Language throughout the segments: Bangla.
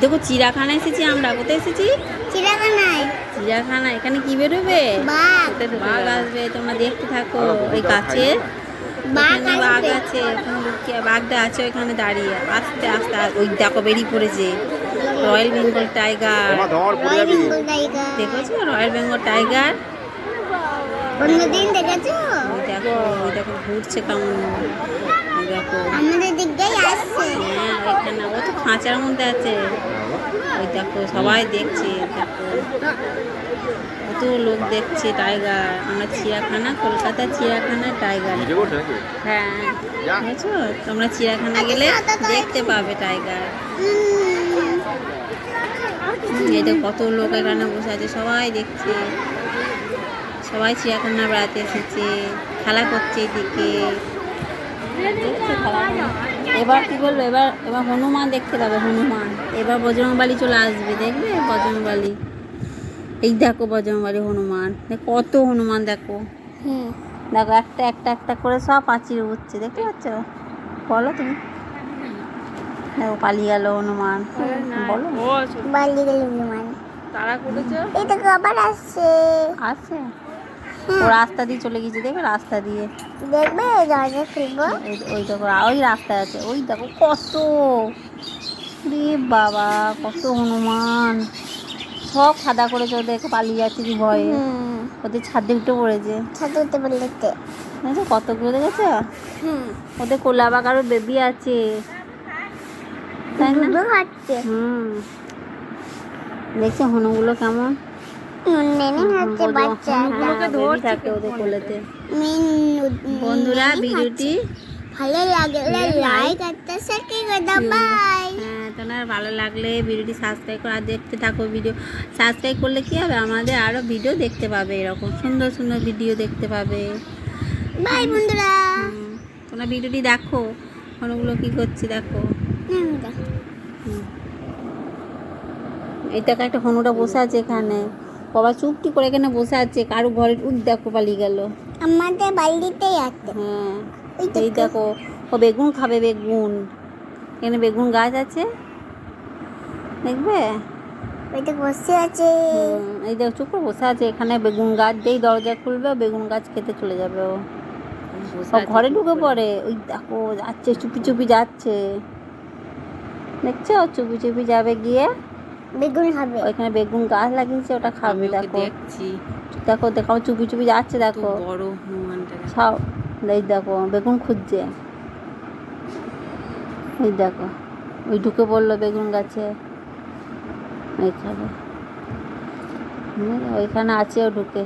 দেখো চিড়াখানা এসেছি আমরা। কোথায় এসেছি? চিড়াখানায় চিড়িয়াখানা এখানে কি বেরোবে? বাঘ। বাঘ আসবে। তোমরা দেখতে থাকো ওই গাছে। বাঘ। আছে বাঘটা আছে ওখানে দাঁড়িয়ে। আস্তে আস্তে ওই দেখো বেরিয়ে পড়েছে। রয়্যাল বেঙ্গল টাইগার তোমার রয়্যাল বেঙ্গল টাইগার দেখেছ? রয়্যাল বেঙ্গল টাইগার দেখো ওই দেখো ঘুরছে কেমন। দেখো। আমাদের হ্যাঁ এখানে ও তো খাঁচার মধ্যে আছে ওই দেখো সবাই দেখছে দেখো কত লোক দেখছে টাইগার আমরা চিড়িয়াখানা কলকাতা চিড়িয়াখানা টাইগার হ্যাঁ। বুঝেছ তোমরা চিড়িয়াখানা গেলে দেখতে পাবে টাইগার তো কত লোক এখানে বসে আছে সবাই দেখছে সবাই চিড়িয়াখানা বেড়াতে এসেছে খেলা করছে এদিকে দেখছে খেলা এবার কি বলব এবার এবার হনুমান দেখতে পাবে হনুমান। এবার বজরংবালি চলে আসবে দেখবে? বজরংবালি। এই দেখো বজরংবালি হনুমান। কত হনুমান দেখো। হুম দেখো একটা একটা একটা করে সব পাঁচির উঠছে দেখতে পাচ্ছ? বলো তুমি। দেখো পালিয়ে গেল হনুমান। বলো। বালি গেল বিমান তারা করেছ? দেখো আবার আসছে। আছে ও রাস্তা দিয়ে চলে গেছে দেখবে রাস্তা দিয়ে। দেখবে দরজা খুলবো ওই দেখো ওই রাস্তায় আছে ওই দেখো কত। রে বাবা কত হনুমান। সব খাদা করেছে ওদেরকে পালিয়ে যাচ্ছে কি ভয়ে। হুম। ওদের ছাদে উঠে পড়েছে। ছাদে উঠতে বলতে দেখেছ কতগুলো দেখেছ? হুম। ওদের কোলাবা কারও বেবি আছে। তাই না? হুম। দেখছ হনুগুলো কেমন? বন্ধুরা ভিডিওটি ভালো লাগলে লাইক বাই হ্যাঁ তোমার ভালো লাগলে ভিডিওটি সাবস্ক্রাইব করে আর দেখতে থাকো ভিডিও সাবস্ক্রাইব করলে কি হবে? আমাদের আরও ভিডিও দেখতে পাবে এরকম। সুন্দর সুন্দর ভিডিও দেখতে পাবে। বাই বন্ধুরা। তোমরা ভিডিওটি দেখো। হনুগুলো কি করছে দেখো। দেখো একটা হনুটা বসে আছে এখানে। বাবা চুপটি করে এখানে বসে আছে কারও ঘরে উঠ দেখো পালিয়ে গেল। আমাদের বাড়িতেই আছে। হ্যাঁ এই দেখো ও বেগুন খাবে বেগুন। এখানে বেগুন গাছ আছে। দেখবে? ওইটা বসে আছে। এই দেখো চুপ করে বসে আছে। এখানে বেগুন গাছ যেই দরজা খুলবে ও বেগুন গাছ খেতে চলে যাবে ও। সব ঘরে ঢুকে পড়ে। ওই দেখো যাচ্ছে চুপি চুপি যাচ্ছে। দেখছ? চুপি চুপি যাবে গিয়ে। বেগুন খাবে। ওইখানে বেগুন গাছ লাগিয়েছে ওটা খাবে দেখো। দেখছি। দেখো দেখো চুপি চুপি যাচ্ছে দেখো। বড় সব এই দেখো বেগুন খুঁজছে। এই দেখো ওই ঢুকে পড়ল বেগুন গাছে। ওইখানে ওইখানে আছে ও ঢুকে।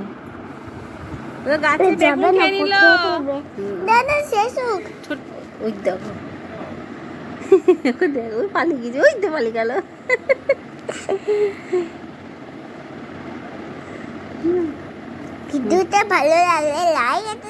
ওই দেখো। দেখো ওই পালিয়ে গেছে ওই তো পালিয়ে গেল। ভিডিওটা ভালো লাগলে লাইক